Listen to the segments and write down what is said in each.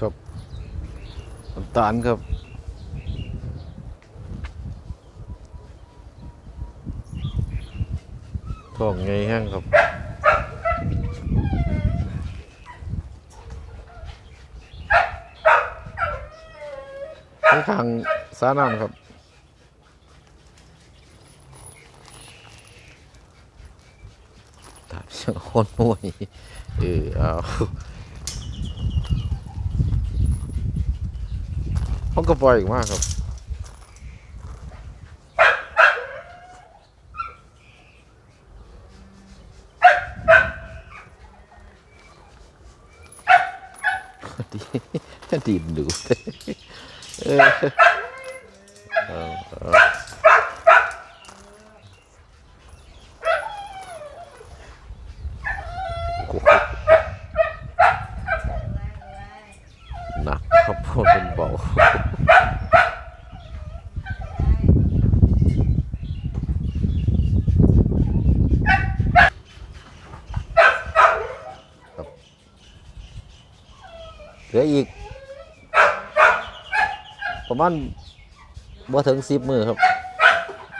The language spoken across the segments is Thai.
ครับน้ำตาลครับท้องไงแห้งครับข้างข้างสาน้ำครับถามเสียงคนมวยเออเอา ห้องกระปล่อยมากครับ ดีดีดูเออเอาเอาโอ้โหหนักครับเพราะเป็นเบา เห ลืออีก ประมาณบ่ถึงสิบมือครับ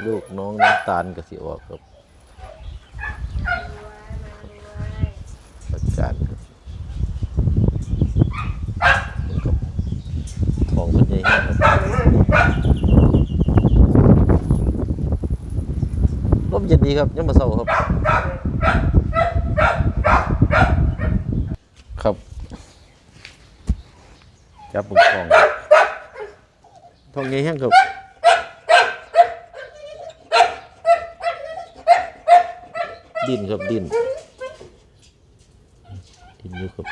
ลูกน้องน้ำตาลก็สิออกครับอาการครับครับทองมันใหญ่ครับลมเย็นดีครับยังมาเศร้าครับ จับบุกทองทองไงแห้งครับดินครับดินดินอยู่ครับ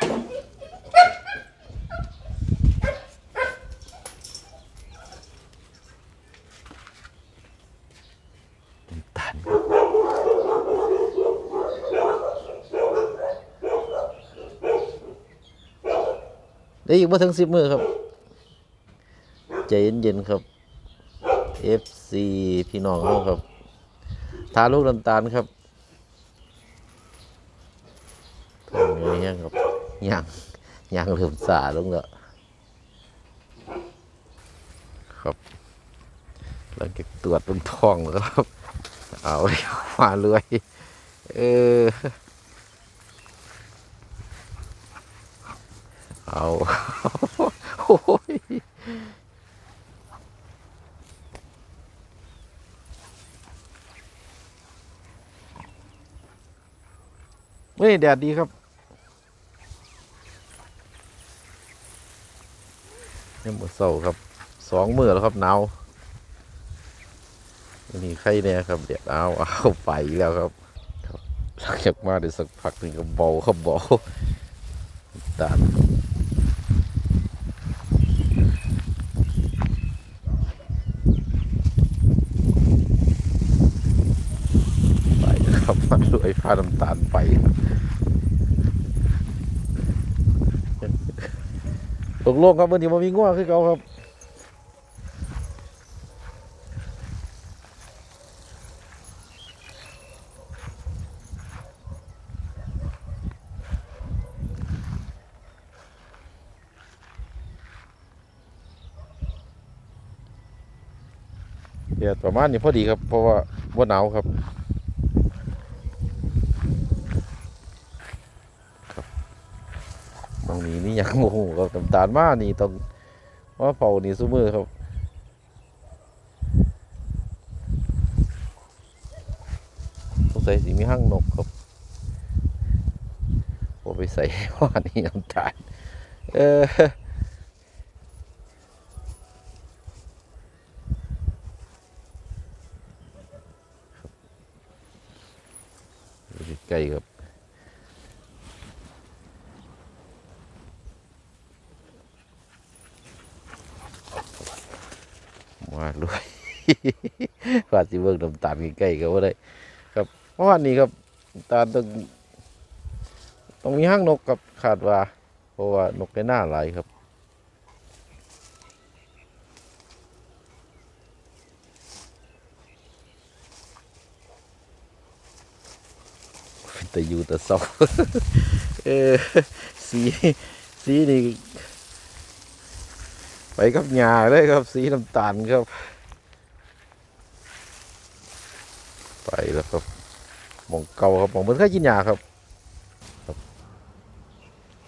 น้ำตาลครับ ได้อีกมาถึงสิบมือครับ ใจเย็นๆครับ FC พี่น้องเราครับ ทาลูกน้ำตาลครับทำยังไงครับย่างย่างเริ่มสาลงแล้วครับหลังจากตรวจตรงท้องแล้วครับ เอาเลยมาเลยเออ เอาโอ้ยเฮ้ยแดดดีครับยังหมดเสาครับสองมือแล้วครับหนาวนนี้ใครเนี่ยครับเดี๋ยวเอาเอาไปแล้วครับหลังจากมาได้สักพักหนึ่งก็เบาครับเบาตาลไปครับมาด้ วยผ้าน้ำตาลไปตกลงครับวันนี้มามีง่วงคือเขาครับเดี๋ยวประมาณนี้พอดีครับ เพราะว่าว่าหนาวครับ ตรงนี้นี่ยังโมโหครับน้ำตาลมากนี่ต้องว่าเป่านี่ซุมือครับสงสัยสีมีห้างนกครับผมไปใส่ว่านี่น้ำตาลเอออยู่ใกลครับ มาด้ วยว่าสิเบิ่งน้ำตาลใกล้ๆก็ว่าได้ ครับเพราะว่านี่ครับตาต้องต้องมีห้างนกครับคาดว่า เพราะว่านกในหน้าหลายครับแต่อยู่แต่เศร้าเออสีสีนี่ไปกับหญ้าเลยครับ สีน้ำตาลครับ ไปแล้วครับหมองเก่าครับหมองเพิ่นเคยกินหญ้าครับครับ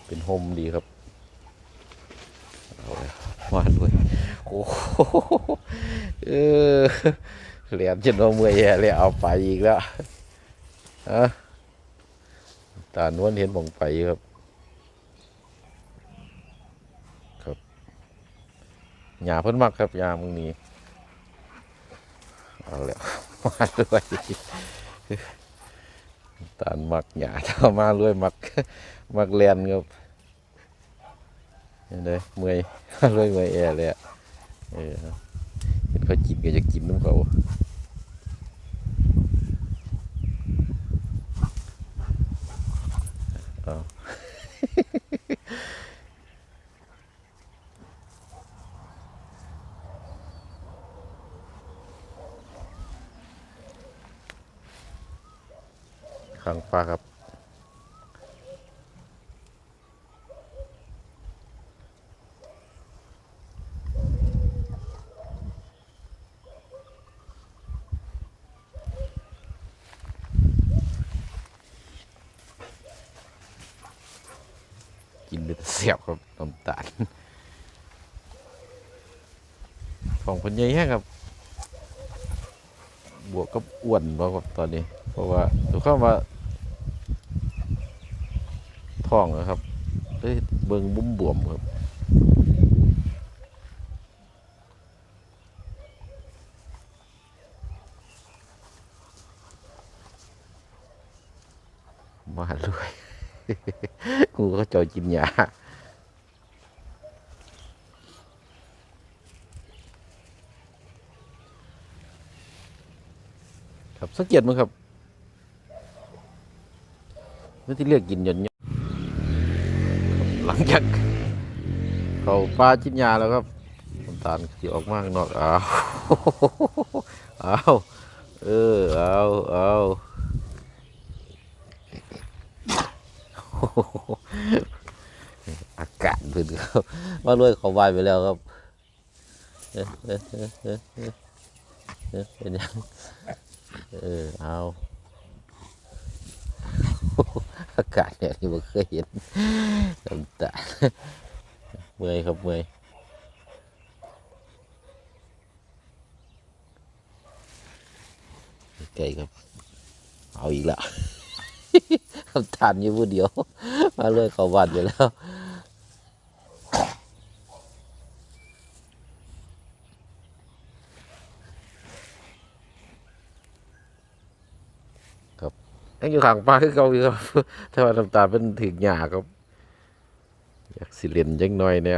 เป็นโฮมดีครับเอาเลยมาด้วยโอ้โหเออเหรียญจนว่าเมื่อยแย่เลยเอาไปอีกแล้วอะตานวนเห็นหมองไปครับ ครับหญ้าเพิ่นมักครับหญ้ามึงนี้เอาแล้ว มาด้วยตานมักหญ้าเท่ามาด้วยมักมักเรียนครับเห็นเลยเมื่อยมาด้วยเมื่อยแอเลยอะเออเห็นเขากินก็จะกินน้ำเขาเอา ข้างฟ้าครับ กินเป็นเสียบครับน้ำตาลของคนใหญ่แห้งครับ บวกกับอ้วนบ่ครับตอนนี้ เพราะว่าดูกเข้ามา ท้องนะครับเอ้ยเบิ่งบุ้มบวมครับมาด้วยกูก็จอยกินยาครับสังเกตมั้งครับไม่ที่เรียกกินหยนต์ครับ หลังจากเขาปลาจิ้นยาแล้วครับน้ำตาลที่ออกมาข้างนอกอ้าวอ้าวเออเอาเอาโอ้โหอากาศพื้นครับว่าด้วยเขาวายไปแล้วครับเอ๊ะเอ๊ะเออเออเป็นยังเออเอา อากาศเนี่ยที่ผมเคยเห็นน้ำตาเมื่อยครับเมื่อยไก่ครับ เอาอีกแล้วทำทานอยู่ผู้เดียว มาเลยเขาวันไปแล้ว ยังอยู่ข้างป้าคือเก่าอยู่ครับถ้าว่าน้ำตาเป็นถึงหยาครับ อยากสิเล่นจังหน่อยเนี่ย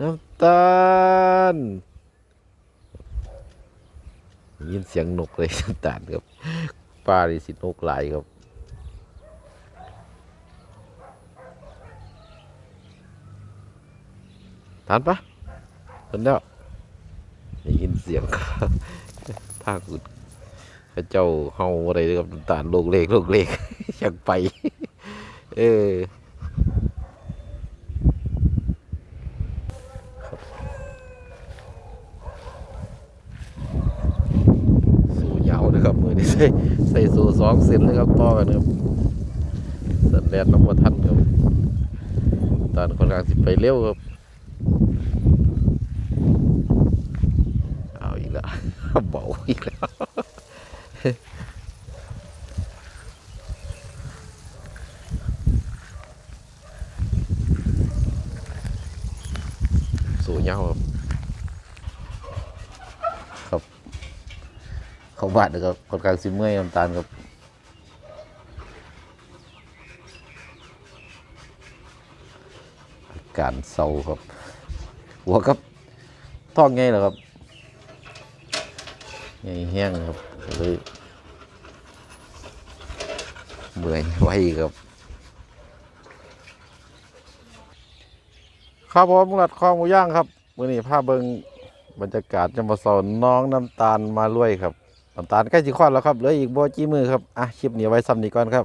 น้ำตาลยินเสียงนกเลยน้ำตาลครับป้าดิสินกหลายครับทานปะเพิ่นแล้วได้ยินเสียงครับทางอุด ระเจ้าเฮาอะไรเลยครับน้ำตาลโลกเลกโลกเลกอยากไป เออสูยาวนะครับมือนี้ใส่ใส่สู่สองเซนเลยครับต่อกันครับสันแลนน้ำมันทันครับตอนคนกลางสิไปเร็วครับ เอาอีกแล้ว เบาอีกแล้ว สู่เหย้าครับครับ เขาบาดนะครับคนข้างสิเมื่อยน้ำตาลครับการเศร้าครับ หัวครับท้องไงเหรอครับไงแห้งครับ เลยเมื่อไว้ครับ ครับผมหลัดคลองหมูย่างครับมื่อนี้พาเบิงบรรยากาศจะมาสอนน้องน้ำตาลมาลุยครับน้ำตาลใกล้สิคลอดแล้วครับเหลืออีกบ่จี้มือครับอะคลิปนี้ไว้ซ้ำนี้ก่อนครับ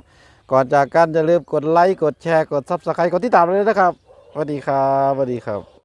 ก่อนจากกันจะลืมกดไลค์กดแชร์กดซับสไครต์กดติดตามเลยนะครับสวัสดีครับสวัสดีครับ